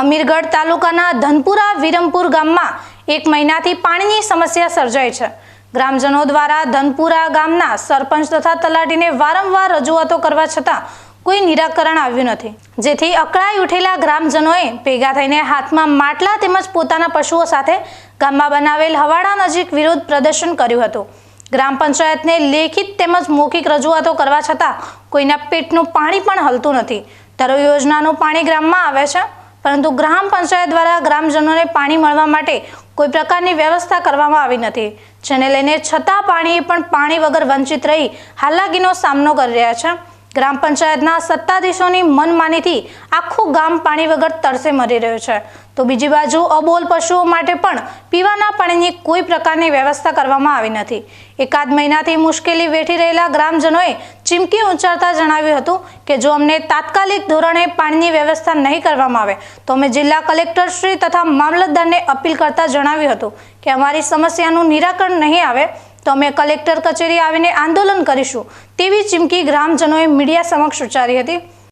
અમીરગઢ તાલુકાના ધનપુરા વિરમપુર ગામમાં એક મહિનાથી પાણીની સમસ્યા સર્જાઈ છે. ગ્રામજનો દ્વારા ધનપુરા ગામના સરપંચ તથા તલાટીને વારંવાર રજૂઆતો કરવા છતાં કોઈ નિરાકરણ આવ્યું નથી. જેથી અકળાઈ ઉઠેલા ગ્રામજનોએ ભેગા થઈને હાથમાં માટલા તેમજ પોતાના પશુઓ સાથે ગામમાં બનાવેલ હવાડા નજીક વિરોધ પ્રદર્શન કર્યું હતું. ગ્રામ પંચાયતને લેખિત તેમજ મૌખિક રજૂઆતો કરવા છતાં કોઈના પેટનું પાણી પણ હલતું નથી. ધરો યોજનાનું પાણી ગ્રામમાં આવે છે. પરંતુ ગ્રામ પંચાયત દ્વારા ગ્રામજનોને પાણી મળવા માટે કોઈ પ્રકારની વ્યવસ્થા કરવામાં આવી નથી. જેને લઈને છતાં પાણીએ પણ પાણી વગર વંચિત રહી હાલાકીનો સામનો કરી રહ્યા છે. ગ્રામ પંચાયતના સત્તાધીશોની મનમાનીથી આખું ગામ પાણી વગર તરસે મરી રહ્યું છે. તો બીજી બાજુ અબોલ પશુઓ માટે પણ પીવાના પાણીની કોઈ પ્રકારની વ્યવસ્થા કરવામાં આવી નથી. એકાદ મહિનાથી મુશ્કેલી વેઠી રહેલા ગ્રામજનોએ ચીમકી ઉચ્ચારતા જણાવ્યું હતું કે જો અમને તાત્કાલિક ધોરણે પાણીની વ્યવસ્થા નહીં કરવામાં આવે, તો અમે જિલ્લા કલેક્ટરશ્રી તથા મામલતદારને અપીલ કરતા જણાવ્યું હતું કે અમારી સમસ્યાનું નિરાકરણ નહીં આવે તો અમે કલેક્ટર કચેરી આવીને આંદોલન કરીશું તેવી ચીમકી ગ્રામજનોએ મીડિયા સમક્ષ ઉચ્ચારી હતી.